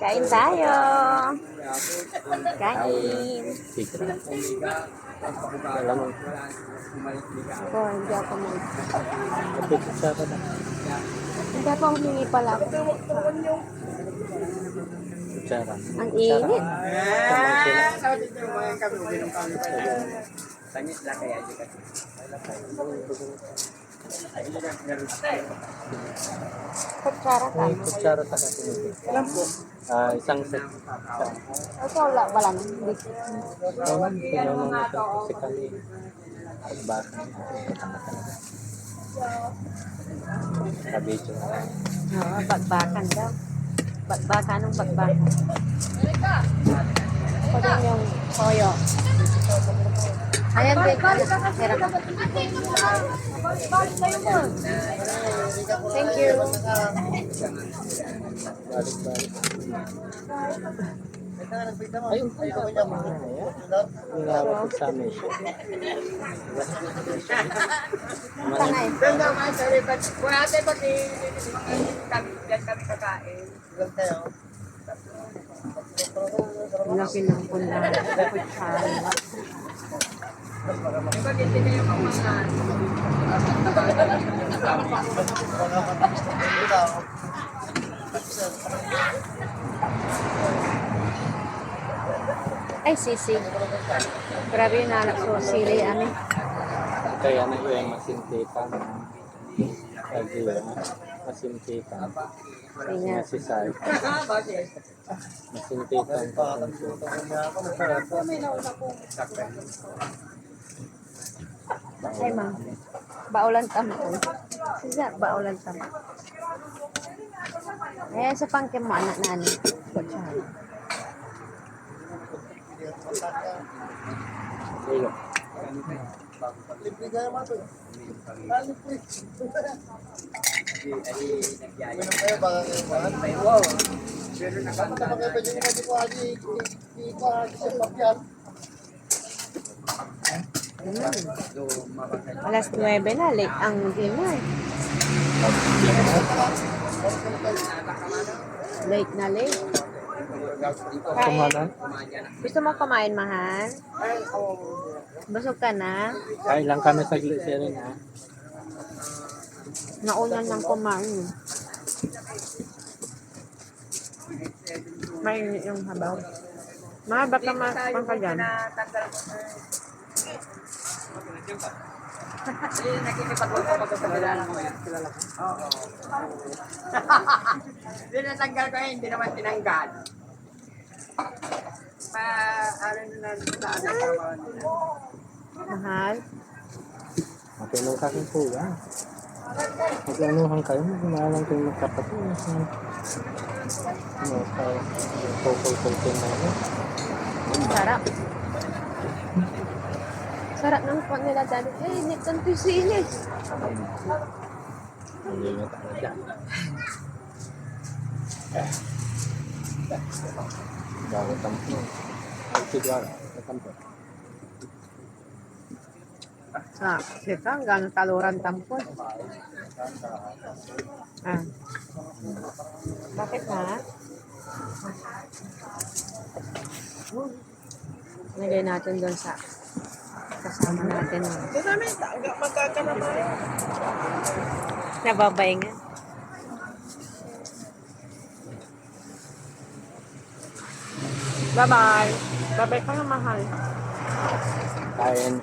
Kain tayo. Kain. Mo, Ako, hindi ako na. Hindi ako humingi pala ako. Ang init. Kutsara ka. May kutsara sa katin. Alam po. Ah, isang set. Ito wala, wala na. Hindi. Alam, pinanong natin kasi kali. Baka. Kabidyo. Oo, bagbakan daw. Bagbakan ng bagbakan. Din yung toyo. Ayan, din. Hirap. Thank you. Balik-balik. Ayun, ayun ko niya mga Nilawag ko sa amin. Tanay. Ganda mga sorry, kung natin pag kami, kakain. Ang laki ng punda. Kutsara. Di ba hindi kayo pamahan? Ay, sisi. Grabe yung nanak ko. Sili, ano. Kaya na yun, masintipan. Lagi yun, masintipan. Kaya, Masisay. Bakit? Masintipan pa. Ay ma. Baulan tampon. Sisa, baulan tampon. Eh, sa pangkim mo, anak na ano. Kutsara. Ayun. Wow. Pero nakanta na. Alas 9 na, late ang dinner. Late na late. Kumanan? Gusto mo kumain, mahal? Busog ka na? Kaya lang kami sa glycerin ha. Nauna nang kumain. Mainit yung habaw. Ma, baka makapang ka dyan. Ko. Hindi, nakikipag-work ako sa kilala ko yan. Kilala ko. Oo. Hindi natanggal ko yan, hindi naman tinanggal. Pa, ano na sa anak ko. Mahal? Matulong ka po yan. Mag-anuhan kayo, mag-umalang kayo magkapatid. Ano, sa pokol-pokol na yun. Sarap. Sarap ng pot nila dali. Eh, init ang pisili. Hindi nyo tayo dyan. Bago tampo. Siguro, tampo. Ah, kita, gano'ng taluran tampon. Ah. Bakit ha? Nilagay natin doon sa kasama natin. Ito namin, magkakarapay. Nababay nga. Bye-bye. Bye-bye ka mahal. Kain.